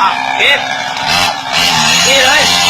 อ่ะปิดนี่เลย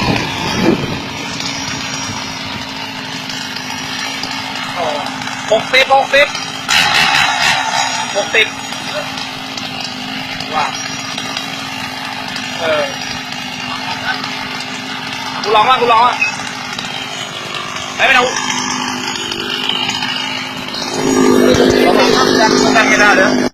หกสิบหกสิบหกสิบว่าเออกูลองว่ากูลองว่าไปไปเอาเราต้องทำกันไม่ได้เลย